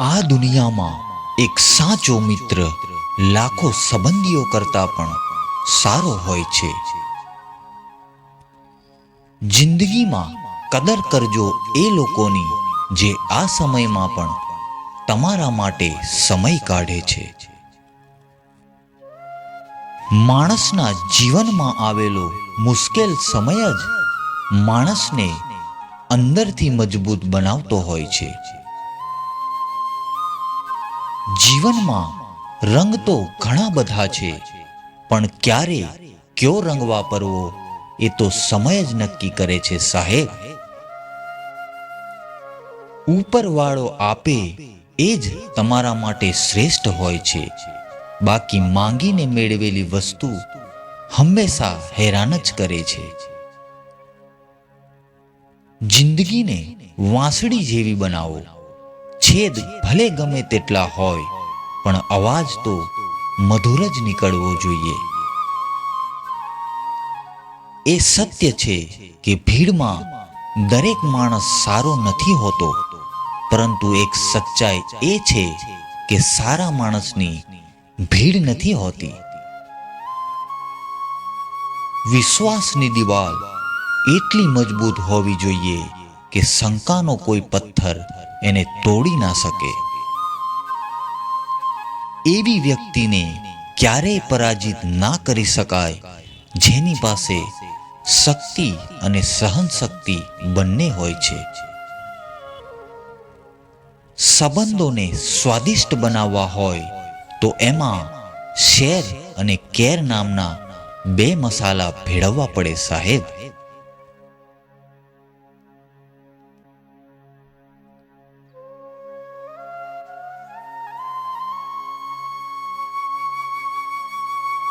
આ દુનિયામાં એક સાચો મિત્ર લાખો સંબંધીઓ કરતા પણ સારો હોય છે. જિંદગીમાં કદર કરજો એ લોકોની જે આ સમયમાં પણ તમારા માટે સમય કાઢે છે. માણસના જીવનમાં આવેલો મુશ્કેલ સમય જ માણસને અંદરથી મજબૂત બનાવતો હોય છે. જીવનમાં રંગ તો ઘણા બધા છે, પણ ક્યારે કયો રંગ વાપરવો એ તો સમય જ નક્કી કરે છે સાહેબ. ઉપરવાળો આપે એ જ તમારા માટે શ્રેષ્ઠ હોય છે. બાકી માંગીને મેળવેલી વસ્તુ હંમેશા હેરાન જ કરે છે. જિંદગીને વાંસળી જેવી બનાવો. છેદ ભલે ગમે તેટલા હોય, પણ અવાજ તો મધુર જ નીકળવો જોઈએ. એ સત્ય છે કે ભીડમાં દરેક માણસ સારો નથી હોતો, પરંતુ એક સચ્ચાઈ એ છે કે સારા માણસની ભીડ નથી હોતી. વિશ્વાસની દિવાલ એટલી મજબૂત હોવી જોઈએ કે શંકાનો કોઈ પથ્થર એને તોડી ના શકે. એવી વ્યક્તિને ક્યારેય પરાજિત ના કરી શકાય, જેની પાસે શક્તિ અને સહનશક્તિ બંને હોય છે. સંબંધોને સ્વાદિષ્ટ બનાવવા હોય તો એમાં શેર અને કેર નામના બે મસાલા ભેળવવા પડે સાહેબ.